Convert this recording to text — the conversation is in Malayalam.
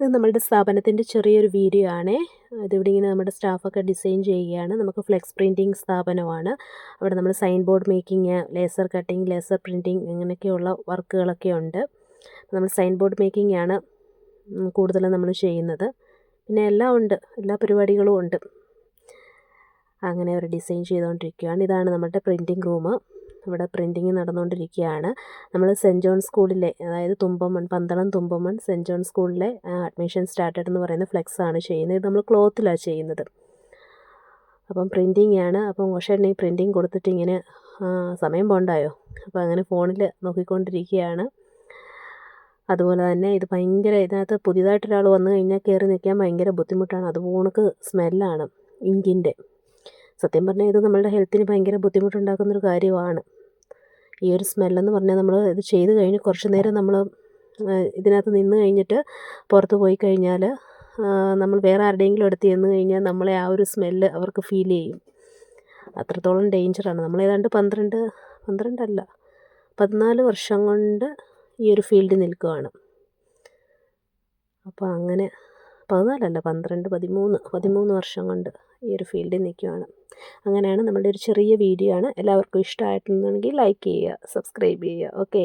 ഇത് നമ്മളുടെ സ്ഥാപനത്തിന്റെ ചെറിയൊരു വീഡിയോ ആണേ. ഇതിവിടെ ഇങ്ങനെ നമ്മുടെ സ്റ്റാഫൊക്കെ ഡിസൈൻ ചെയ്യുകയാണ്. നമുക്ക് ഫ്ലെക്സ് പ്രിന്റിങ് സ്ഥാപനമാണ്. അവിടെ നമ്മൾ sign board making laser cutting laser printing ഇങ്ങനെയൊക്കെയുള്ള വർക്കുകളൊക്കെ ഉണ്ട്. നമ്മൾ സൈൻ ബോർഡ് മേക്കിംഗ് ആണ് കൂടുതലും നമ്മൾ ചെയ്യുന്നത്. പിന്നെ എല്ലാം ഉണ്ട്. എല്ലാ പരിപാടികളും ഉണ്ട്. അങ്ങനെ അവർ ഡിസൈൻ ചെയ്തുകൊണ്ടിരിക്കുകയാണ്. ഇതാണ് നമ്മുടെ പ്രിന്റിങ് റൂം ഇവിടെ പ്രിന്റിങ് നടന്നുകൊണ്ടിരിക്കുകയാണ് നമ്മൾ സെന്റ് ജോൺ സ്കൂളിലെ അതായത് തുമ്പമൺ പന്തളം തുമ്പമൺ സെന്റ് ജോൺ സ്കൂളിലെ അഡ്മിഷൻ സ്റ്റാർട്ടഡ് എന്ന് പറയുന്ന ഫ്ലെക്സ് ആണ് ചെയ്യുന്നത്. ഇത് നമ്മൾ ക്ലോത്തിലാണ് ചെയ്യുന്നത്. അപ്പം പ്രിന്റിങ് ആണ്. അപ്പം പക്ഷേ ഈ പ്രിന്റിങ് കൊടുത്തിട്ട് ഇങ്ങനെ സമയം പോണ്ടായോ? അപ്പോൾ അങ്ങനെ ഫോണിൽ നോക്കിക്കൊണ്ടിരിക്കുകയാണ് അതുപോലെ തന്നെ ഇത് ഭയങ്കര ഇതിനകത്ത് പുതിയതായിട്ട് ഒരാൾ വന്നു കഴിഞ്ഞാൽ കയറി നിൽക്കാൻ ഭയങ്കര ബുദ്ധിമുട്ടാണ്. അതുപോണക്ക് സ്മെല്ലാണ് ഇങ്കിന്റെ സത്യം പറഞ്ഞാൽ ഇത് നമ്മളുടെ ഹെൽത്തിന് ഭയങ്കര ബുദ്ധിമുട്ടുണ്ടാക്കുന്നൊരു കാര്യമാണ്. ഈ ഒരു സ്മെല്ലെന്ന് പറഞ്ഞാൽ നമ്മൾ ഇത് ചെയ്ത് കഴിഞ്ഞ് കുറച്ച് നേരം നമ്മൾ ഇതിനകത്ത് നിന്ന് കഴിഞ്ഞിട്ട് പുറത്ത് പോയി കഴിഞ്ഞാൽ നമ്മൾ വേറെ ആരുടെയെങ്കിലും അടുത്ത് ചെന്ന് കഴിഞ്ഞാൽ നമ്മളെ ആ ഒരു സ്മെല്ല് അവർക്ക് ഫീൽ ചെയ്യും. അത്രത്തോളം ഡേഞ്ചറാണ് നമ്മൾ ഏതാണ്ട് പന്ത്രണ്ട് പന്ത്രണ്ടല്ല പതിനാല് വർഷം കൊണ്ട് ഈ ഒരു ഫീൽഡിൽ നിൽക്കുകയാണ്. അപ്പോൾ അങ്ങനെ പതിനാലല്ല പന്ത്രണ്ട് പതിമൂന്ന് പതിമൂന്ന് വർഷം കൊണ്ട് ഈ ഒരു ഫീൽഡിൽ നിൽക്കുകയാണ് അങ്ങനെയാണ് നമ്മളുടെ ഒരു ചെറിയ വീഡിയോ ആണ്. എല്ലാവർക്കും ഇഷ്ടമായിട്ടുണ്ടെങ്കിൽ ലൈക്ക് ചെയ്യുക സബ്സ്ക്രൈബ് ചെയ്യുക. ഓക്കെ